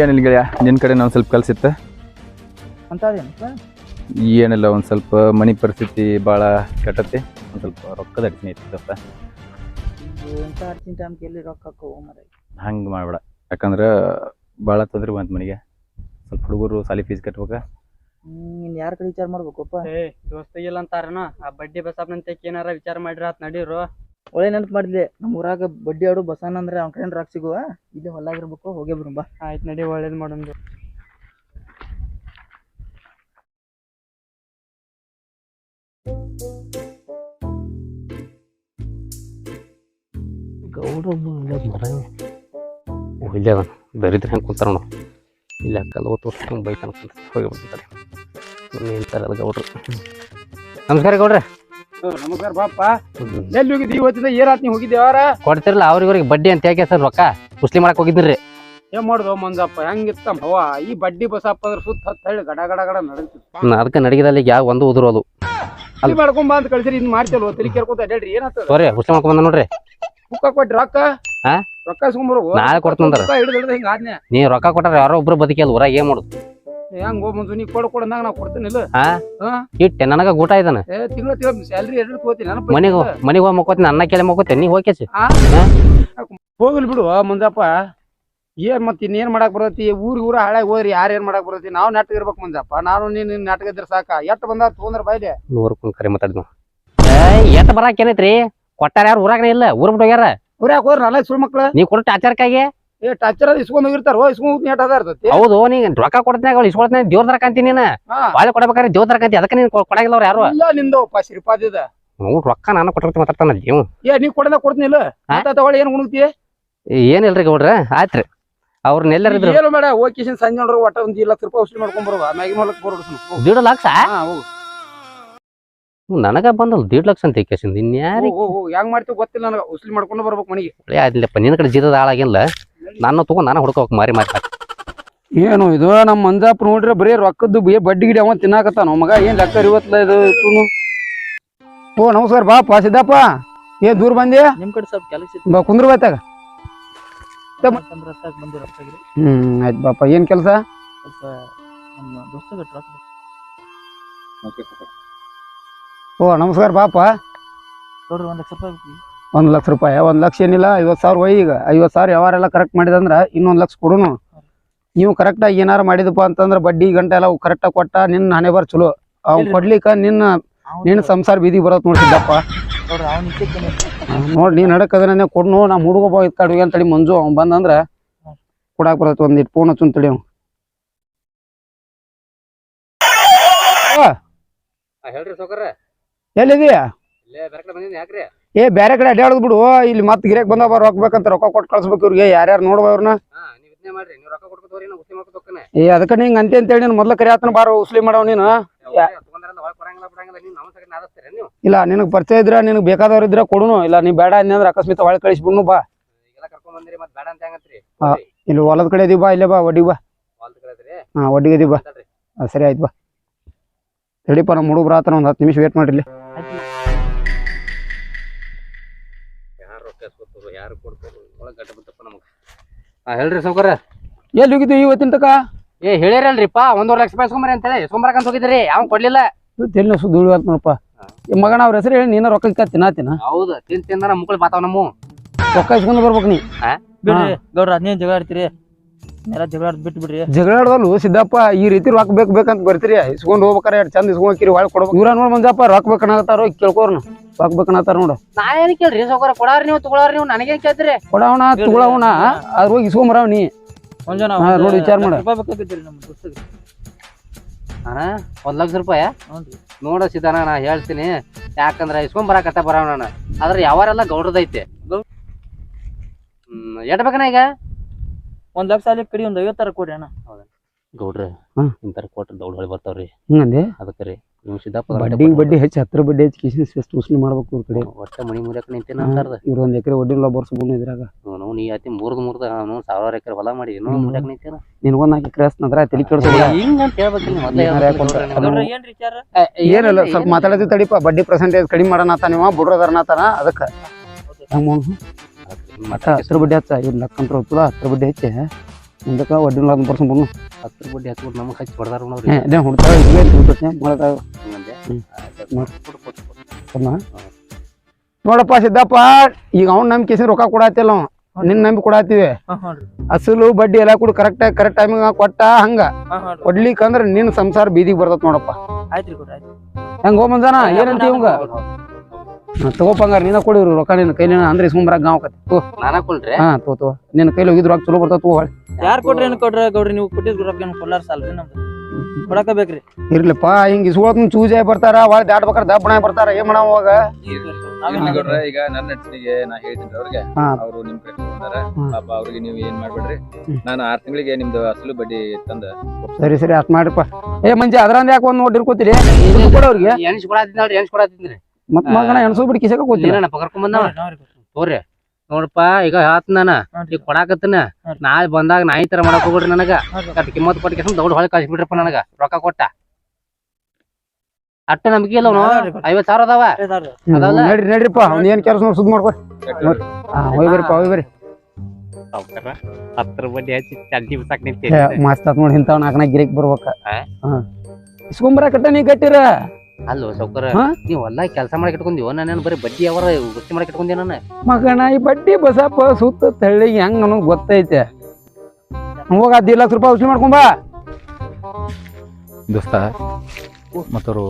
ಏನಿಲ್ಲ ಗೆಳೆಯ ನಿನ್ನ ಕಡೆ ಒಂದು ಸ್ವಲ್ಪ ಕೆಲಸಿತ್ತು ಅಂತದೇನಪ್ಪ ಏನಿಲ್ಲ ಒಂದು ಸ್ವಲ್ಪ ಮನೆ ಪರಿಸ್ಥಿತಿ ಭಾಳ ಕೆಟ್ಟತಿ ಒಂದು ಸ್ವಲ್ಪ ರೊಕ್ಕದ ಅಡಿಕೆ ಐತಿ ಸ್ವಲ್ಪ. ಎಂತ ಟೈಮ್ಗೆ ಎಲ್ಲಿ ರೊಕ್ಕ ಮರ ಹಂಗೆ ಮಾಡಬೇಡ ಯಾಕಂದ್ರೆ ಭಾಳ ತೊಂದರೆ ಬಂತು ಮನೆಗೆ. ಸ್ವಲ್ಪ ಹುಡುಗರು ಸಾಲಿ ಫೀಸ್ ಕಟ್ಬೇಕು. ನೀನ್ ಯಾರ ಕಡೆ ವಿಚಾರ ಮಾಡ್ಬೇಕಪ್ಪ? ಏ ಇಲ್ಲ ಅಂತಾರನ ಆ ಬಡ್ಡಿ ಬಸಪ್ಪನಂತೆ ಏನಾರ ವಿಚಾರ ಮಾಡಿರ ಆತ್ ನಡೀರು. ಒಳ್ಳೆ ನೆನಪು ಮಾಡಿದ್ದೆ ನಮ್ಮ ಊರಾಗ ಬಡ್ಡಿ ಆಡು ಬಸಾನ ಅಂದ್ರೆ ಅವ್ನ ಕಡೆ ರಾಕ್ ಸಿಗುವ. ಇಲ್ಲಿ ಹೊಲಾಗಿರ್ಬೇಕು ಹೋಗೇ ಬರು ಬಾ. ಆಯ್ತ್ ನಡಿ ಒಳ್ಳೇದ್ ಮಾಡೋದು ಗೌಡ ಮರ. ದರಿದ್ರ ಹೆಂಗೆ ಕುಂತಾರ ನಾವು ಇಲ್ಲ ಕಲ್ವ ವರ್ಷ ಬೈಕ್ ಅನ್ಕೊಂತ ಹೋಗಿ ಬಿಡ್ತಾರೆ ನಿಂತಾರಲ್ಲ ಗೌಡ್ರು. ನಮಸ್ಕಾರ ಗೌಡ್ರೆ. ನಮಸ್ಕಾರ ಬಾಪ ಎಲ್ಲಿ ಹೋಗಿದ್ದಿ? ಇವತ್ತಿಂದ ಏನಾತ್ ನೀ ಹೋಗಿದ್ದೇವಾರ ಕೊಡ್ತಿರಲ್ಲ ಅವ್ರಿಗೆ ಬಡ್ಡಿ ಅಂತ ಯಾಕೆ ಸರ್ ರೊಕ್ಕ? ಮುಸ್ಲಿ ಮಾಡಕ್ ಹೋಗಿದ್ರಿ ಏನ್ ಮಾಡುದು ಮಂಜಪ್ಪ? ಹೆಂಗಿತ್ತ ಹವ? ಈ ಬಡ್ಡಿ ಬಸಪ್ಪ ಅಂದ್ರೆ ಸುತ್ತ ಹತ್ತ ಹೇಳಿ ಗಡ ಗಡ ಗಡ ನಡೀತಿತ್ತು. ಅದಕ್ಕೆ ನಡಗಿದಲ್ಲಿ ಯಾವ ಒಂದು ಉದುರೋದು ಅಲ್ಲಿ ಮಾಡ್ಕೊಂಡ್ ಬಾ ಅಂತ ಕಳ್ಸಿರಿ ಇದ್ ಮಾಡ್ತಲ್ವ ತಲೆ ಕೇಳ್ಕೊತ ಅಡ್ಯಾಡ್ರಿ ಏನಾಗ್ತದ? ಸೋರಿ ಮುಸ್ಲಿ ಮಾಡ್ಕೊಂಡ್ ಬಂದ ನೋಡ್ರಿ. ಬುಕ್ಕ ಕೊಟ್ಟಿ ರೊಕ್ಕ? ಹಾ? ರೊಕ್ಕ ಇಸ್ಕೊಂಬರು ನಾಳೆ ಕೊಡ್ತಂದ್ರ. ಹಿಡಿದು ಹಿಂಗ ನೀ ರೊಕ್ಕ ಕೊಟ್ಟಾರ ಯಾರೋ ಒಬ್ರು ಬದುಕಿಯಲ್ಲ ಊರಾಗ ಏನ್ ಮಾಡುದು? ಹೆಂಗ್ ಹೋಗ್ಬಂದು ನೀ ಕೊಡ ಕೊಡ ನಾ ಕೊಡ್ತೀನಿ ಇಲ್ಲ. ಹಾ? ಹಾ? ಇಟ್ಟೆ ನನಗ ಊಟ ಇದ್ದಾನ ಏ ತಿಂಗಳ ತಿಂಗಳ ಸ್ಯಾಲ್ರಿ ಎರಡು ತಗೋತೀನಿ ನೆನಪ ಮನೆಗೆ ಮನೆಗೆ ಹೋಗಿ ಮಕ್ಕೋತೀನಿ ಅನ್ನ ಕೇಳಿ ಮಕ್ಕೋತೀನಿ ನೀ ಹೋಗ್ಯಾಚಿ ಹೋಗ್ಲಿ ಬಿಡು ಮುಂದಪ್ಪ ಏನ್ ಮತ್ ಇನ್ನೇನ್ ಮಾಡಕ್ ಬರತಿ ಊರ್ ಊರ ಹಾಳಾಗಿ ಹೋದ್ರಿ ಯಾರ್ ಏನ್ ಮಾಡಕ್ ಬರತಿ ನಾವ್ ನಾಟಕ ಇರ್ಬೇಕು ಮಂಜಪ್ಪ. ನಾನು ನೀನ್ ನಾಟಕ ಇದ್ರೆ ಸಾಕ. ಎಷ್ಟ್ ಬಂದ ತೋಂದ್ರ ಬಾಯ್ಲೆ ನೂರು ಕುಂದ್ ಕರೆ ಮಾತಾಡಿದ್ನು ಏ ಎಟ್ ಬರಾಕ್ ಏನೈತ್ರಿ? ಕೊಟ್ಟಾರ ಯಾರು ಊರಾಗನೇ ಇಲ್ಲ ಊರ್ ಬಿಟ್ಟು ಹೋಗ್ಯಾರ? ಊರಾಗ ಹೋದ್ರ ನಾಲ್ಕು ಸುಳ್ ಮಕ್ಳ. ನೀ ಕೊಟ್ಟು ಆಚಾರಕ್ಕಾಗಿ? ಏ ಟಚರ್ ಅದು ಇಸ್ಕೊಂಡ್ ಹೋಗಿರ್ತಾರ? ಇಸ್ಕೊಂಡ್ ನೇಟ್ ಅದ ಇರ್ತೈತಿ? ಹೌದು ನೀನ್ ರೊಕ್ಕ ಕೊಡ್ತೀನಿ ಅವ್ಳು ಇಸ್ಕೊಳ್ತೀನಿ ದೇವ್ರ ತರ ಕಾಂತಿ ನೀನ. ಹಾ. ಬಾಳೆ ಕೊಡ್ಬೇಕಾದ್ರೆ ದೇವ್ರ ತರ ಕಾಂತಿ ಅದಕ್ಕೆ ನೀನ್ ಕೊಡಂಗಿಲ್ಲ ಅವ್ರು ಯಾರು? ಇಲ್ಲ ನಿಂದವಪ್ಪ ಶ್ರೀಪಾದಿದ ಅವ್ನು ರೊಕ್ಕ ನಾನು ಕೊಟ್ಟಿರ್ತೀನಿ ಮಾತಾಡ್ತಾನ ನೀವು ಏ ನೀ ಕೊಡದ ಕೊಡ್ತೀನಿ ಇಲ್ಲ? ಆತ ತಗೊಳ್ಳಿ ಏನು ಉಣ್ತಿ ಏನಿಲ್ರಿ ಗೌಡ್ರ? ಆಯ್ತ್ರಿ ಅವ್ರನ್ನ ಎಲ್ಲರಿದ್ರು ಏನು ಬೇಡ ಹೋಗಿ ಸಂಜೆ ನೋಡ್ರಿ ಒಟ್ಟ ಒಂದ್ ಇಲ್ಲ ಲಕ್ಷ ರೂಪಾಯಿ ವಸೂಲಿ ಮಾಡ್ಕೊಂಡ್ ಬರುವ. ಮ್ಯಾಗಿ ಹೊಲಕ್ ಬರೋಡು ದೀಡ್ ಲಕ್ಷ? ನನಗ ಬಂದಲ್ಲ ದೀಡ್ ಲಕ್ಷ ಅಂತ ಕೇಸಿಂದ. ಇನ್ಯಾರಿ ಹೋಗು ಮಾಡ್ತೀವಿ ಗೊತ್ತಿಲ್ಲ ನನಗೆ. ವಸೂಲಿ ಮಾಡ್ಕೊಂಡು ಬರ್ಬೇಕು ಮನೆಗೆ. ಅದಿಲ್ಲಪ್ಪ ನಿನ್ನ ಕಡೆ ಜೀತದ ಹಾಳಾಗಿಲ್ಲ. ನಾನು ತಗೊಂಡು ನಾನು ಹುಡ್ಕೋಕ್ ಮಾರಿ ಮಾರಿ ಏನು ಇದು ನಮ್ಮ ಮಂಜಾಪ್ ನೋಡ್ರಿ ಬರೀ ರೊಕ್ಕದ್ದು ಬೇ ಬಡ್ಡಿ ಗಿಡಿ ಅವ ತಿನ್ನಾಕತ್ತಾನ ಮಗ ಏನ್ ಲೆಕ್ಕ ಇವತ್ತಲ್ಲ ಇದು. ಓ ನಮಸ್ಕಾರ ಬಾಪ ಸಿದ್ದಪ್ಪ ಏ ದೂರ ಬಂದಿ ನಿಮ್ ಕಡೆ ಸ್ವಲ್ಪ ಕೆಲಸ ಇತ್ತು ಬಾ ಕುಂದ್ರ ಬಾಯ್ತಾಗ. ಹ್ಮ್ ಆಯ್ತು ಬಾಪ ಏನ್ ಕೆಲಸ. ಓ ನಮಸ್ಕಾರ ಬಾಪ ನೋಡ್ರಿ ಒಂದ್ ಲಕ್ಷ ರೂಪಾಯಿ. ಒಂದ್ ಲಕ್ಷ ರೂಪಾಯಿ. ಒಂದ್ ಲಕ್ಷ ಏನಿಲ್ಲ ಐವತ್ ಸಾವಿರ ಒಯ್ ಈಗ. ಐವತ್ ಸಾವಿರ ವ್ಯವಹಾರ ಎಲ್ಲ ಕರೆಕ್ಟ್ ಮಾಡಿದಂದ್ರೆ ಇನ್ನೊಂದ್ ಲಕ್ಷ ಕೊಡುನು. ನೀವು ಕರೆಕ್ಟಾಗಿ ಏನಾರ ಮಾಡಿದಪ್ಪ ಅಂತಂದ್ರೆ ಬಡ್ಡಿ ಗಂಟೆ ಎಲ್ಲ ಕರೆಕ್ಟಾಗಿ ಕೊಟ್ಟ ನಿನ್ನ ಹಣೆ ಬರ್ ಚಲೋ. ಅವ್ನು. ಕೊಡ್ಲಿಕ್ಕ ನಿನ್ನ ನಿನ್ನ ಸಂಸಾರ ಬೀದಿಗೆ ಬರೋದು ನೋಡ್ತಿದ್ದಪ್ಪ ನೋಡಿ ನೀನು ಇಚ್ಛೆ ನೋಡ್ ನೀ ನಡಕದ್ರೆ ಕೊಡ್ ನೋ ನಾ ಹುಡುಗ ಬಾ ತಡಿ ಅಂತೇಳಿ ಮಂಜು ಅವ್ನು ಬಂದಂದ್ರೆ ಕೊಡಾಕ್ ಬರತ್ ಒಂದಿಟ್ಟು ಫೋನ್ ಹಚ್ಚು ತಡಿ ಅವ್ನ್. ಹೇಳ್ರಿ ಸೌಕರ್ಯ. ಎಲ್ಲಿದೀಯ ಇಲ್ಲೇ ಬೇರೆ ಕಡೆ ಬಂದಿದ್ದೀನಿ ಯಾಕ್ರಿ? ಏ ಬೇರೆ ಕಡೆ ಅಡ್ಡಾಡದ್ ಬಿಡು. ಇಲ್ಲಿ ಮತ್ತೆ ಗಿರಾಕ್ ಬಂದ ರೊಕ್ಕ ಬೇಕಂತ ರೊಕ್ಕ ಕೊಟ್ಟು ಕಳ್ಸ್ಬೇಕು ಇವ್ರಿಗೆ. ಯಾರ್ಯಾರು ನೋಡುವ ಅವ್ರನ್ನ ಏ ಅದಕ್ಕ ನಿಂಗೆ ಅಂತ ಅಂತೇಳಿ ನೀನ್ ಮೊದ್ಲ ಕರಿಯಾತನ ಬಾರ ಉಸ್ಲಿ ಮಾಡವ್ ನೀನು. ಇಲ್ಲ ನಿನಗ್ ಪರಿಚಯ ಇದ್ರ ನಿನಗೆ ಬೇಕಾದವ್ರ ಇದ್ರ ಕೊಡುನು. ಇಲ್ಲ ನೀ ಬೇಡ ಅಂದ್ರೆ ಅಕಸ್ಮಿತ ಒಳಗೆ ಕಳಿಸ್ಬಿಡ್ನು ಬಾ. ಈಗೆಲ್ಲ ಕರ್ಕೊಂಡ್ ಬಂದಿರಿ ಮತ್ತೆ ಬೇಡ ಅಂತ ಹೆಂಗತ್ರಿ? ಹಾ. ಇಲ್ಲಿ ಹೊಲದ ಕಡೆ ಇದೀವಿ ಬಾ ಇಲ್ಲೇ ಬಾ ಒಡ್ಡಿ ಬಾ. ಕಡೆ ಹಾ ಒಡ್ಡಿಗೆ ಇದೀವಿ ಬಾ. ಸರಿ ಆಯ್ತು ಬಾ. ತಡಿಪ ನಮ್ಮ ಹುಡುಗ್ರ ಆತನ ಒಂದು ಹತ್ತು ನಿಮಿಷ ವೇಟ್ ಮಾಡ್ರಿ ಯಾರು ಕೊಡ್ತಾರೆ? ಒಳಗೆ ಗಡ್ಡ ನಮಗೆ. ಹಾ ಹೇಳ್ರಿ ಸೌಕರ್ಯ ಎಲ್ಲಿ ಹೋಗಿದ್ದು ಇವತ್ತಿನ ತಕ? ಏ ಹೇಳಿರಲ್ರಿಪ್ಪ ಒಂದೂವರೆ ಲಕ್ಷ ರೂಪಾಯಿ ಸೋಮರಿ ಅಂತೇಳಿ. ಕಂತ ಹೋಗಿದ್ರಿ ಅವ್ನು ಕೊಡ್ಲಿಲ್ಲ. ತೆಲ್ಲಿ ಸುದ್ದಿ ಉಳಿವತ್ ನೋಡಪ್ಪ. ಈ ಮಗನ ಅವ್ರ ಹೆಸರು ಹೇಳಿ ನೀನ ರೊಕ್ಕ ಇಕ್ಕ ತಿನ್ನಾತಿನ ಹೌದು ತಿಂದ ತಿಂದ ಮುಕ್ಕಳು ಬಾತಾವ ನಮ್ಮ. ರೊಕ್ಕ ಇಸ್ಕೊಂಡ್ ಬರ್ಬೇಕು ನೀ. ಬಿಡ್ರಿ ಗೌಡ್ರ ಹದಿನೈದು ಜಗಳ ಆಡ್ತೀರಿ. ಎಲ್ಲ ಜಗಳ ಆಡ್ ಬಿಟ್ಟು ಬಿಡ್ರಿ ಜಗಳಾಡವಲ್ಲು ಸಿದ್ದಪ್ಪ ಈ ರೀತಿ ರೊಕ್ಕ ಬೇಕು ಬೇಕಂತ ಬರ್ತೀರಿ. ಇಸ್ಕೊಂಡು ಹೋಗ್ಬೇಕಾರೆ ಎರಡು ಚಂದ ಇಸ್ಕೊಂಡ್ಕಿರಿ ಒಳಗೆ ಕೊಡ್ಬೇಕು. ಇವ್ರ ನೋಡ್ ಮಂಜಪ್ಪ ರೊಕ್ಕ ಬೇಕನ್ನತ್ತಾರೋ ಕೇಳ್ಕೋರ್ನು ರೊಕ್ಕ ಬೇಕನ್ನತ್ತಾರ ನೋಡು. ನಾ ಏನು ಕೇಳ್ರಿ ಸೌಕರ್ಯ ಕೊಡಾರ ನೀವು ತಗೊಳಾರ ನೀವು ನನಗೇನ್ ಕೇಳ್ತೀರಿ? ಕೊಡವಣ ತಗೊಳವಣ. ಅದ್ರ ಹೋಗಿ ಇಸ್ಕೊಂಬರವ್ ನೀ. ಒಂದ್ ನೋಡಿ ವಿಚಾರ ಮಾಡು. ಅಣ್ಣ ಒಂದ್ ಲಕ್ಷ ರೂಪಾಯಿ? ನೋಡ ಸಿದ್ದಾನ ನಾ ಹೇಳ್ತೀನಿ. ಯಾಕಂದ್ರ ಇಸ್ಕೊಂಡ್ ಬರಾಕತ್ತ ಬರೋಣ ಆದ್ರೆ ಯಾವಾರೆಲ್ಲ ಗೌಡ್ರದೈತೆ. ಹ್ಮ್ ಎಟ್ ಈಗ? ಒಂದ್ ಲಕ್ಷ ಅಲ್ಲಿ ಕಡಿ ಒಂದ್ ಐವತ್ತಾರ ಕೊಡಿ ಅಣ್ಣ. ಗೌಡ್ರ ಹಾ. ಇಂತಾರ ಕೊಟ್ರ ದೌಡ್ ಹೊಳಿ ಬರ್ತಾವ್ರಿ. ಹಿಂಗಂದೆ? ಅದಕ್ಕೆ ರೀ ನೀವು ಸಿದ್ದಪ್ಪ ಬಡ್ಡಿ ಬಡ್ಡಿ ಹೆಚ್ಚು ಹತ್ರ ಬಡ್ಡಿ ಹೆಚ್ಚು ಕಿಶನ್ ಎಷ್ಟು ಉಸ್ಲಿ ಮಾಡ್ಬೇಕು ಇವ್ರ ಕಡೆ. ಒಟ್ಟ ಮಣಿ ಮುರಿಯಕ್ ನಿಂತೇನ ಅಂತಾರ್ದ. ಇವ್ರ ಒಂದ್ ಎಕರೆ ಒಡ್ಡಿಲ್ಲ ಬರ್ಸ್ಬೋದು ಇದ್ರಾಗ. ನಾವು ನೀ ಅತಿ ಮೂರ್ದ ಮೂರ್ದ ನಾವು ಸಾವಿರಾರು ಎಕರೆ ಹೊಲ ಮಾಡಿ ಏನೋ ಹ್ಮ್. ಮುರಿಯಕ್ ನಿಂತೇನ. ನಿನ್ಗೊಂದ್ ಹಾಕಿ ಕ್ರಸ್ನಂದ್ರ ತಲೆ ಕೆಡ್ಸೋದಿಲ್ಲ ಹಿಂಗಂತ ಹೇಳ್ಬೇಕಿಲ್ಲ ಮೊದ್ಲೇ ಹೇಳ್ಬೇಕಿಲ್ಲ ಕೊಡ್ತಾರೆ. ಗೌಡ್ರೆ ನೀವು. ಗೌಡ್ರ ಏನ್ರಿ ವಿಚಾರ? ಏನಿಲ್ಲ ಏನಿಲ್ಲ, ಸ್ವಲ್ಪ ಮಾತಾಡೋದು ತಡಿಪ. ಬಡ್ಡಿ ಪರ್ಸೆಂಟೇಜ್ ಕಡಿಮೆ ಮಾಡೋಣ ನೀವ ಅದಕ್ಕೆ. ಅದಕ್ಕ ಹಂಗ್ ಹಸಿರು ಬಡ್ಡಿ ಹಚ್ಚ. ಇವ್ರು ನಕ್ಕಂತ ಹೋಗ್ತದ ಹಸಿರು ಬಡ್ಡಿ ಹಚ್ಚಿ. ಮುಂದಕ್ಕೆ ಒಡ್ಡಿನ ಒಂದು ಪರ್ಸೆಂಟ್ ಬಂದು. ಹತ್ತರ ಬಡ್ಡಿ ಹಚ್ಬಿಟ್ಟು ನಮಗೆ ಹಚ್ಚಿ ಹೊಡೆದಾರ ಅದೇ ಇಲ್ಲೇ ಹುಡ್ತೈತೆ. ನೋಡಪ್ಪ ಸಿದ್ದಪ್ಪ ಈಗ ಅವ್ನ ನಂಬಿಕೆ ರೊಕ್ಕ ಕೊಡತ್ತಿಲ್ಲ ಅವ ನಿನ್ನ ನಂಬಿ ರೀ ಅಸಲು ಬಡ್ಡಿ ಎಲ್ಲ ಕೂಡ ಕರೆಕ್ಟ್ ಕರೆಕ್ಟ್ ಟೈಮಿಗೆ ಕೊಟ್ಟ ಹಂಗ. ಕೊಡ್ಲಿಕ್ಕಂದ್ರೆ ನಿನ್ ಕೊಡ್ಲಿಕ್ಕಂದ್ರ ನಿನ್ನ ಸಂಸಾರ ಬೀದಿಗೆ ಬರ್ತತ್ ನೋಡಪ್ಪ. ಹೆಂಗ ಹೋಗ್ಬಂದಾನ ಏನಂತ ಇವಂಗ ತಗೋಪಂಗಾರ ನೀನ ಕೊಡಿ ರೊಕ್ಕ ನಿನ್ನ ಕೈಲಿ ಅಂದ್ರೆ ಸುಮ್ರ ಗಾಂವ್ ಕತ್ತಿ ತೋ ನಾನಾ ಕೊಲ್ರಿ ಹಾ ತೋ ತೋ ನಿನ್ನ ಕೈಲಿ ಹೋಗಿದ್ ರೊಕ್ಕ ಚಲೋ ಬರ್ತಾವ ತೋ ಹೊಳ್ಳಿ. ಯಾರ್ ಕೊಡ್ರಿ ಏನ್ ಕೊಡ್ರಿ ಗೌಡ್ರಿ? ನೀವು ಕೊಟ್ಟಿದ್ ರೊಕ್ಕ ಏನ್ ಕೊಲ್ಲಾರ ಸಾಲ್ರಿ ನಮ್ದು? ಕೊಡಕ ಬೇಕ್ರಿ? ಇರ್ಲಿಪ್ಪ ಹಿಂಗ ಇಸ್ಕೊಳಕ್ ಚೂಜೆ ಬರ್ತಾರ ಒಳ ದಾಟ್ಬೇಕಾರ ದಬ್ಬಣ ಬರ್ತಾರ ಏನ್ ಮಾಡವ ಅವಾಗ? ಗೌಡ್ರ, ಈಗ ನನ್ನ ನಡ್ಸಿಗೆ ನಾ ಹೇಳ್ತೀನಿ ಅವ್ರಿಗೆ. ಹಾ. ಅವರು ನಿಮ್ ಕಡೆ ಹ್ಮ್. ಪಾಪ ಅವ್ರಿಗೆ ನೀವು ಏನ್ ಮಾಡ್ಬೇಡ್ರಿ. ನಾನು ಆರ್ ತಿಂಗಳಿಗೆ ನಿಮ್ದು ಅಸಲು ಬಡ್ಡಿ ತಂದ. ಸರಿ ಸರಿ ಅಷ್ಟ್ ಮಾಡ್ರಿಪ್ಪ. ಏ ಮಂಜಿ ಅದ್ರಂದ ಯಾಕೆ ಒಂದ್ ನೋಡಿ ಇರ್ಕೋತೀರಿ ಅವ್ರಿಗೆ. ಎಣ್ಸ್ ಕೊಡತ್ತಿದ್ ನೋಡ್ರಿ ಎಣ್ಸ್ ಕೊಡತ್ತಿದ್ರಿ ಮತ್ ಮಗನ ಎಣಸೋ ಬಿಡಿ ಕಿಸಕ ಕೂತಿಲ್ಲ ಏನಪ್ಪ ಕರ್ಕೊಂಡ್ ಬಂದವ. ನೋಡ್ರಿ ತೋರಿ ನೋಡಪ್ಪ ಈಗ ಹೇಳ್ತ ನಾನ ಈಗ ಕೊಡಾಕತ್ತನ ನಾ ನಾಳೆ ಬಂದಾಗ ನಾಯಿ ತರ ಮಾಡಕ್ ಹೋಗ್ಬಿಡ್ರಿ ನನಗ. ಕಟ್ ಕಿಮ್ಮತ್ ಕೊಟ್ಟು ಕೆಸ ದೊಡ್ಡ ಹೊಳೆ ಕಳ್ಸಿಬಿಡ್ರಪ್ಪ ನನಗ ರೊಕ್ಕ ಕೊಟ್ಟ. ಅಟ್ಟ ನಂಬಿಕೆ ಇಲ್ಲ ಅವ್ನು. ಐವತ್ ಸಾವಿರ ಅದಾವ? ನಡ್ರಿ ನಡ್ರಿಪ್ಪ. ಅವ್ನ ಏನ್ ಕೆಲಸ ನೋಡಿ ಸುದ್ ಮಾಡ್ಕೊ ಹೋಯ್ ಬರ್ರಿಪ್ಪ ಹೋಯ್ ಬರ್ರಿ. ಹತ್ತರ ಬಡ್ಡಿ ಹಚ್ಚಿ ಚಡ್ಡಿ ಬಿಸಾಕ್ ಏ, ಮಸ್ತ್ ನೋಡಿ ಇಂಥವ್ ನಾಲ್ಕನ ಗಿರಿಕ್ ಬರ್ಬೇಕ? ಇಸ್ಕೊಂಬರ ಕಟ್ಟ ನೀ ಕಟ್ಟಿರ. ಅಲ್ಲೋ ಸೌಕರ ಹಾ? ನೀವ್ ಹೊಲ ಕೆಲಸ ಮಾಡಿ ಇಟ್ಕೊಂದಿವ ನಾನು ಬರೀ ಬಡ್ಡಿ ಅವರ ವೃತ್ತಿ ಮಾಡಿ ಇಟ್ಕೊಂಡಿ ನಾನು? ಮಗನ ಈ ಬಡ್ಡಿ ಬಸಪ್ಪ ಸುತ್ತ ತಳ್ಳಿಗೆ ಹೆಂಗ್ ನನಗ್ ಗೊತ್ತೈತೆ. ಹೋಗ ಹತ್ತು ಲಕ್ಷ ರೂಪಾಯಿ ವಸೂಲಿ ಮಾಡ್ಕೊಂಬ ದೋಸ್ತ ಮತ್ತವರು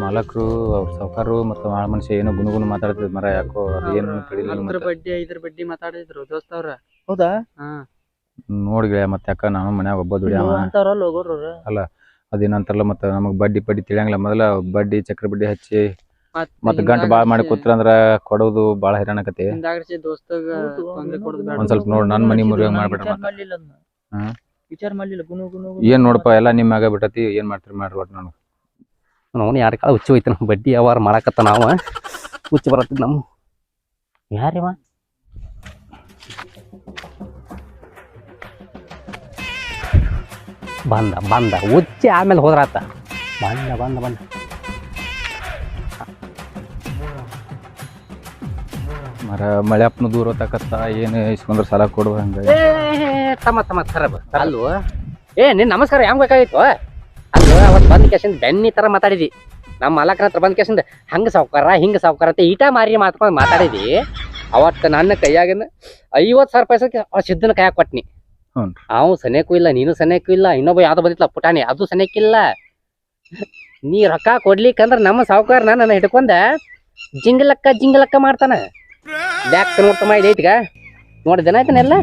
ಮಾಲಕರು ಅವ್ರ ಸಾವುಕಾರರು ಮತ್ತು ಮಾಳ ಮನುಷ್ಯ ಏನೋ ಗುಣಗುಣ ಮಾತಾಡ್ತಿದ್ ಮರ ಯಾಕೋ ಅದು ಏನು ತಿಳಿಲಿಲ್ಲ ಮತ್ತೆ. ಬಡ್ಡಿ ಐದ್ರ ಬಡ್ಡಿ ಮಾತಾಡಿದ್ರು ದೋಸ್ತ ಅವ್ರ. ಹೌದಾ? ಹಾ. ನೋಡ್ಗೆ ಮತ್ತೆ ಯಾಕ ನಾನು ಮನ್ಯಾಗ ಒಬ್ಬ ದುಡಿಯವ? ಅಂತಾರಲ್ಲ ಗೌಡ್ರು ಅದೇನಂತಾರಲ್ಲ ಮತ್ತೆ ನಮಗ್ ಬಡ್ಡಿ ಬಡ್ಡಿ ತಿಳಿಯಂಗಿಲ್ಲ. ಮೊದಲ ಬಡ್ಡಿ ಚಕ್ರ ಬಡ್ಡಿ ಹಚ್ಚಿ ಮತ್ತ್ ಗಂಟು ಭಾಳ ಮಾಡಿ ಕೂತ್ರ ಅಂದ್ರ ಕೊಡೋದು ಭಾಳ ಹೈರಾಣ ಆಕತಿ ಒಂದ್ ಸ್ವಲ್ಪ ನೋಡ್ ನನ್ ಮನಿ ಮುರಿಯಂಗ್ ಮಾಡ್ಬಿಡ್ರಿ ವಿಚಾರ. ಮಾಡ್ಲಿಲ್ಲ ಗುನು ಗುನು ಏನ್ ನೋಡಪ್ಪ ಎಲ್ಲ ನಿಮ್ ಮ್ಯಾಗ ಬಿಟ್ಟತಿ ಏನ್ ಮಾಡ್ತೀರಿ ಮಾಡ್ರಿ ಒಟ್ ನಾನು ಅವನು ಯಾರ ಕಾಲ ಹುಚ್ಚು ಹೋಯ್ತು ನಮ್ಮ ಬಡ್ಡಿ ಯಾವಾರ ಮಾಡಾಕತ್ತ ನಾವು ಹುಚ್ಚು ಬರತ್ತಿದ್ ನಮ್ಮ ಯಾರಿವ ಬಂದ ಬಂದ. ಉಚ್ಚಿ ಆಮೇಲೆ ಹೋದ್ರಾತ. ಬಂದ ಬಂದ ಬಂದ. ಮರ ಮಳೆ ಅಪ್ಪನ ದೂರ ಹೋತಾಕತ್ತ ಏನು ಇಸ್ಕೊಂಡ್ರೆ ಸಾಲ ಕೊಡುವ ಹಂಗ. ಏ ತಮ್ಮ ತಮ್ಮ ಸರಬ ಅಲ್ವ ಏ ನಿನ್ ನಮಸ್ಕಾರ ಹೆಂಗ್ ಬೇಕಾಗಿತ್ತು? ಅಲ್ವ ಅವತ್ತು ಬಂದ್ ಕೇಸಿಂದ ಬೆನ್ನಿ ತರ ಮಾತಾಡಿದಿ. ನಮ್ಮ ಮಲಕರ ಹತ್ರ ಬಂದ ಕೇಸಿಂದ ಹಂಗ ಸಾವುಕಾರ ಹಿಂಗ ಸಾವುಕಾರ ಅಂತ ಈಟ ಮಾರಿ ಮಾತ್ಕೊಂಡು ಮಾತಾಡಿದಿ. ಅವತ್ತು ನನ್ನ ಕೈಯಾಗಿಂದ ಐವತ್ತು ಸಾವಿರ ರೂಪಾಯಿ ಅವ ಸಿದ್ದನ ಕೈಯಾಗ ಕೊಟ್ನಿ. ಅವ್ ಸನೇಕು ಇಲ್ಲ ನೀನು ಸನೇಕು ಇಲ್ಲ ಇನ್ನೊಬ್ಬ ಯಾವ್ದೋ ಬಂದಿತ್ತಲ್ಲ ಪುಟಾಣಿ ಅದು ಸನೇಕಿಲ್ಲ ನೀ ರೊಕ್ಕ ಕೊಡ್ಲಿಕ್ಕಂದ್ರ ನಮ್ಮ ಸಾವುಕಾರ ನನ್ನ ಹಿಡ್ಕೊಂಡ ಜಿಂಗಲಕ್ಕ ಜಿಂಗಲಕ್ಕ ಮಾಡ್ತಾನ. ಬ್ಯಾಕ್ ನೋಡ್ತಮ್ಮ ಇದೈತಿಗ ನೋಡಿದನ ಆಯ್ತಾನೆಲ್ಲ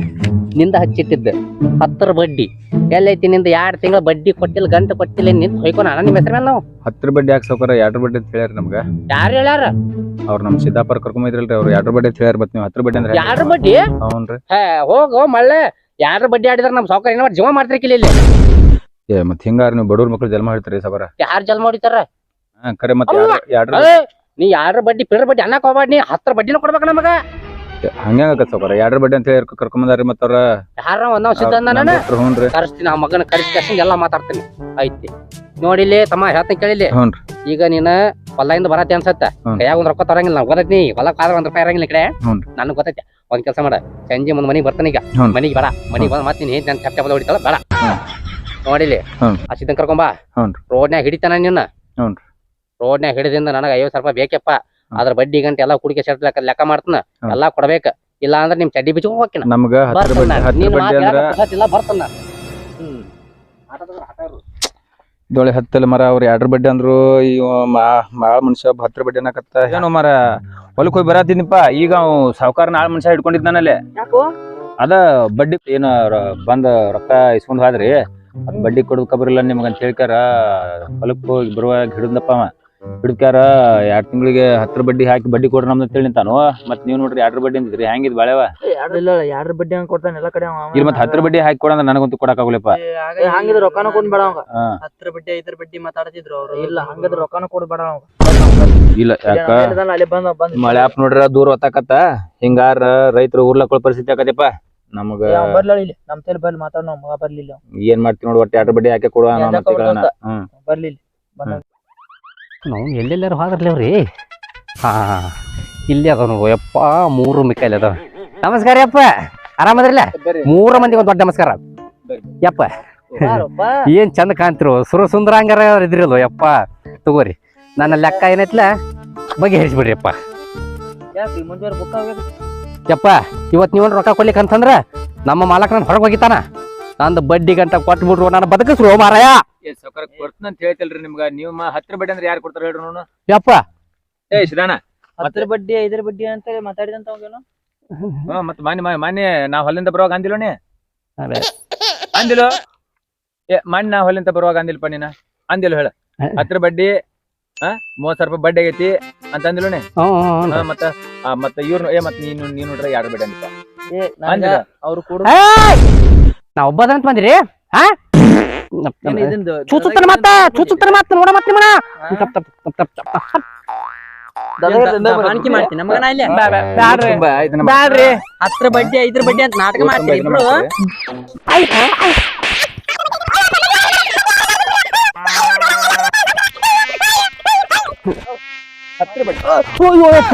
ನಿಂದ ಹಚ್ಚಿಟ್ಟಿದ್ದ. ಹತ್ತರ ಬಡ್ಡಿ. ಎಲ್ಲೈತಿ ನಿಂದ ಎರಡು ತಿಂಗಳ ಬಡ್ಡಿ ಕೊಟ್ಟಿಲ್ಲ ಗಂಟು ಕೊಟ್ಟಿಲ್ಲ ನಿಂತ ಹೊಯ್ಕೊನ ನಿಮ್ಮ ಹೆಸರು ಮೇಲೆ ನಾವು? ಹತ್ತರ ಬಡ್ಡಿ ಯಾಕೆ ಸೌಕರ್ಯ ಎರಡು ಬಡ್ಡಿ ಅಂತ ಹೇಳ್ಯಾರ ನಮ್ಗೆ? ಯಾರು ಹೇಳ್ಯಾರ? ಅವ್ರು ನಮ್ ಸಿದ್ದಾಪುರ ಕರ್ಕೊಂಬೈದ್ರಲ್ರಿ ಅವ್ರು. ಎರಡು ಬಡ್ಡಿ ಅಂತ ಹೇಳ್ಯಾರ ಮತ್ ನೀವು ಹತ್ತರ ಬಡ್ಡಿ ಅಂದ್ರೆ ಯಾರು ಬಡ್ಡಿ? ಹ್ಞೂನ್ರಿ. ಹೇ ಹೋಗೋ ಮಳ್ಳೆ. ಯಾರ ಬಡ್ಡಿ ಆಡಿದ್ರ ನಮ್ ಸಾವುಕಾರ ಏನೋ ಜೀವ ಮಾಡ್ತಿರ್ಕಿಲ್ಲ ಇಲ್ಲಿ. ಏ ಮತ್ ಹಿಂಗಾರ ನೀವು ಬಡವ್ರ ಮಕ್ಳು ಜನ್ಮ ಹೇಳ್ತೀರಿ ಸಬರ? ಯಾರು ಜಲ್ ಮಾಡಿತಾರ ಹಾ ಕರೆ ಮತ್ತೆ ನೀ ಯಾರ ಬಡ್ಡಿ? ಪಿರ ಬಡ್ಡಿ ಅನ್ನಕ್ ಹೋಗ್ಬೇಡ ನೀ ಹತ್ತರ ಬಡ್ಡಿನ ಕೊಡ್ಬೇಕ ನಮಗ. ಹಂಗ ಸಬರ. ಬಡ್ಡಿ ಅಂತ ಹೇಳಿ ಕರ್ಕೊಂಬಂದಾರಿ ಮತ್ತ ಅವ್ರ ಯಾರ ಒಂದ್ ಸಿದ್ಧ ನಾನು? ಹ್ಞೂನ್ರಿ ಕರೆಸ್ತೀನಿ ಆ ಮಗನ ಕರೆಸಿ ಎಲ್ಲ ಮಾತಾಡ್ತೀನಿ. ಐತಿ ನೋಡಿಲಿ ತಮ್ಮ ಹೇಳ್ತೀನಿ ಕೇಳಿಲಿ ಹ್ಞೂನ್ರಿ ಈಗ ನೀನ ಹೊಲದಿಂದ ಬರತ್ತೆ ಅನ್ಸತ್ತ? ಯಾವ ಕೈಯಾಗ ಒಂದ್ ರೊಕ್ಕ ತರಂಗಿಲ್ಲ ಗೊತ್ತೈತಿ ಹೊಲಕ್ ಆದ್ರ ಒಂದ್ ರೂಪಾಯಿ ಇರಂಗಿಲ್ಲ ಈ ಕಡೆ. ಹ್ಞೂನ್ರಿ. ನನಗ್ ಗೊತ್ತೈತಿ. ಒಂದ್ ಕೆಲಸ ಮಾಡ. ಸಂಜೆ ಮುಂದ್ ಮನಿಗ್ ಬರ್ತಾನೆ ಈಗ. ಹ್ಞೂ. ಮನಿಗ್ ಬೇಡ. ಮನಿಗ್ ಬಂದ್ ಮತ್ತೆ ನೀನ್ ನನ್ ಚಪ್ಪ ಚಪ್ಪಲ ಹೊಡಿತಾಳ ಬೇಡ. ನೋಡಿಲಿ ಹ್ಮ್. ಆ ಕರ್ಕೊಂಬಾ ಹ್ಞೂನ್ರಿ. ರೋಡ್ನ್ಯಾಗ ಹಿಡಿತಾನ ನಿನ್ನ. ರೋಡ್ ರೋಡ್ನ್ಯಾಗ ಹಿಡಿದಿಂದ ನನಗ ಐವತ್ ಸಾವಿರ ರೂಪಾಯಿ ಬೇಕಪ್ಪ. ಅದ್ರ ಬಡ್ಡಿ ಗಂಟೆ ಎಲ್ಲಾ ಕುಡಿಕೆ ಶರ್ಟ್ ಲೆಕ್ಕ ಲೆಕ್ಕ ಮಾಡ್ತಾನ. ಎಲ್ಲಾ ಕೊಡ್ಬೇಕ. ಇಲ್ಲ ಅಂದ್ರೆ ನಿಮ್ ಚಡ್ಡಿ ಬಿಚ್ಚು ಹೋಗ್ಕಿನ ನಮ್ಗ ಹತ್ತರ ಬಡ್ಡಿ ಹತ್ತರ ಬಡ್ಡಿ ಅಂದ್ರ ಇಲ್ಲ ಬರ್ತಾನ ಹ್ಮ್. ಆಟೋದವ್ರು. ದೊಳೆ ಹತ್ತಲ್ಲ ಮರ ಅವ್ರ ಎರಡ್ರ ಬಡ್ಡಿ ಅಂದ್ರು ಇವ ಮಾ- ಮಾಳ ಮನುಷ್ಯ ಹತ್ತರ ಬಡ್ಡಿ ಅನ್ನಕತ್ತ ಏನೋ ಮರ ಹೊಲಕ್ ಹೋಗಿ ಬರತ್ತಿದ್ನಿಪ್ಪ ಈಗ ಅವ್ ಸಾವುಕಾರ ನಾಳೆ ಮನುಷ್ಯ ಹಿಡ್ಕೊಂಡಿದ್ದಾನಲ್ಲೇ ಯಾಕೋ? ಅದ ಬಡ್ಡಿ ಏನ ಬಂದ ರೊಕ್ಕ ಇಸ್ಕೊಂಡ್ ಹೋದ್ರಿ. ಅದ್ ಬಡ್ಡಿ ಕೊಡ್ಬೇಕ ಬರಲ್ಲ ನಿಮ್ಗ ಅಂತ ಹೇಳ್ಕಾರ ಹೊಲಕ್ ಹೋಗಿ ಬರುವಾಗ ಹಿಡಿದಪ್ಪ ಅವ. ಹಿಡ್ಕ್ಯಾರ ಎರಡ್ ತಿಂಗಳಿಗೆ ಹತ್ತರ ಬಡ್ಡಿ ಹಾಕಿ ಬಡ್ಡಿ ಕೊಡ್ರಿ ನಮ್ದು ಅಂತ ಹೇಳಿಂತಾನು ಮತ್ ನೀವ್ ನೋಡ್ರಿ ಎರಡ್ರ ಬಡ್ಡಿ ಅಂತಿದ್ರಿ? ಹೆಂಗಿದ್ ಬಾಳೆವ ಇಲ್ಲ ಯಾರ ಬಡ್ಡಿ ಹಂಗ ಕೊಡ್ತಾನೆ ಎಲ್ಲಾ ಕಡೆ ಅವ. ಇಲ್ಲಿ ಮತ್ ಹತ್ತರ ಬಡ್ಡಿ ಹಾಕಿ ಕೊಡ ನನಗಂತೂ ಕೊಡಕ್ ಆಗುಲಪ್ಪ. ಏ, ಹಂಗಿದ್ರೆ ರೊಕ್ಕನ ಕೊಡ್ಬೇಡ ಅವಂಗ. ಹತ್ರ ಬಡ್ಡಿ ಐದ್ರ ಬಡ್ಡಿ ಮಾತಾಡ್ತಿದ್ರು ಅವ್ರು. ಇಲ್ಲ ಹಂಗಿದ್ರೆ ರೊಕ್ಕನ ಕೊಡ್ಬೇಡ ಅವಂಗ. ಇಲ್ಲ ಯಾಕ? ಅಲ್ಲಿ ಬಂದ ಬಂದ್. ಮಳೆ ಆಪ್ ನೋಡ್ರ ದೂರ ಹೊತ್ತಾಕತ್ತ. ಹಿಂಗಾರ ರೈತರು ಉರ್ಲಕೊಳ ಪರಿಸ್ಥಿತಿ ಆಕತಿಪ್ಪ. ನಮಗ ಏ, ಅವ್ನ್ ಬರ್ಲಿ ಇಲ್ಲಿ. ನಮ್ ತಲೆ ಬರ್ಲಿ ಮಾತಾಡ್ ಮಗ ಬರ್ಲಿಲ್ಲ. ಏನ್ ಮಾಡ್ತೀವಿ ನೋಡಿ ಒಟ್ಟು ಎರಡ್ರ ಬಡ್ಡಿ ಹಾಕಿ ಕೊಡುವ ಬರ್ಲಿಲ್ಲ ಹ್ಮ್. ಬಂದ. ನಾವು ಎಲ್ಲೆಲ್ಲಾರು ಹೋದ್ರಲ್ಲ ರೀ ಹಾ ಇಲ್ಲಿ ಅದಾವ ನೋಡು ಯಪ್ಪ ಮೂರು ಮಿಕ್ಕಲ್ಲಿ ಅದಾವ. ನಮಸ್ಕಾರ ಯಪ್ಪ. ಆರಾಮದ್ರಲ್ಲ? ಮೂರು ಮಂದಿಗೆ ಒಂದು ದೊಡ್ಡ ನಮಸ್ಕಾರ. ಯಪ್ಪ. ಏನ್ ಚಂದ ಕಾಣ್ತಿರು ಸುರ ಸುಂದರಾಂಗರ ಇದ್ರಿಲ್ವ ಯಪ್ಪ. ತಗೋರಿ. ನನ್ನ ಲೆಕ್ಕ ಏನೈತ್ಲ? ಬಗೆ ಹರಿಸ್ಬಿಡ್ರಿ ಯಪ್ಪ ಯಪ್ಪ ಇವತ್ ನೀವ್ ರೊಕ್ಕ ಕೊಡ್ಲಿಕ್ಕೆ ಅಂತಂದ್ರ ನಮ್ಮ ಮಾಲಕ್ ನಾನು ಹೊರಗೆ ಹೋಗಿತಾನ ನಂದು ಬಡ್ಡಿ ಗಂಟ ಕೊಟ್ಬಿಟ್ರು ನಾನು ಬದುಕಿಸ್ರು ಮಾರಾಯ. ಏ ಸೌಕರ್ಯ ಕೊಡ್ತೀನಿ ಅಂತ ಹೇಳ್ತಿಲ್ರಿ ನಿಮ್ಗ. ನೀವು ಹತ್ರ ಬಡ್ಡಿ ಅಂದ್ರೆ ಯಾರು ಕೊಡ್ತಾರ ಹೇಳ್ರಿ ನೋಡು ಯಪ್ಪ. ಏ ಶಿದಾನ ಹತ್ರ ಬಡ್ಡಿ ಐದರ ಬಡ್ಡಿ ಅಂತ ಮಾತಾಡಿದಂತ ಅವಂಗೇನು ಹಾ ಮತ್ ಮಾನ್ಯ ಮಾನ್ಯ ನಾವ್ ಹೊಲಿಂದ ಬರುವಾಗ ಅಂದಿಲ್ಲೋಣಿ ಅಂದಿಲ್ಲೋ ಏ ಮಾನ್ಯ ನಾ ಹೊಲಿಂದ ಬರುವಾಗ ಅಂದಿಲ್ಪ ನೀನ? ಅಂದಿಲ್ಲ ಹೇಳ. ಹತ್ರ ಬಡ್ಡಿ ಹಾ ಮೂವತ್ ಸಾವಿರ ರೂಪಾಯಿ ಬಡ್ಡಿ ಆಗೈತಿ ಅಂತ. ಹಾ, ಮತ್ತ ಮತ್ತ ಇವ್ರು ಏ ಮತ್ ನೀನು ನೀನು ನೋಡ್ರೆ ಯಾರು ಬೇಡ ಅಂತ ಅವ್ರು ಕೂಡ! ನಾ ಒಬ್ಬದಂತ ಬಂದಿರಿ ಹಾ? ಚೂಚುತ್ತನ ಮತ್ತ ಚೂಚುತ್ತಾನ ಮತ್ತ ನೋಡ ಮತ್ತೆ ನಿಮ್ಮನ ತಪ್ ತಪ್ ತಪ್ ತಪ್ ತಪ್. ಬ್ಯಾಡ್ರಿ. ಹತ್ರ ಬಡ್ಡಿ ಐದ್ರ ಬಡ್ಡಿ ಅಂತ ನಾಟಕ ಮಾಡ್ತೀರಿ ಇಬ್ರು. ಅಯ್ಯೋ ಯಪ್ಪ.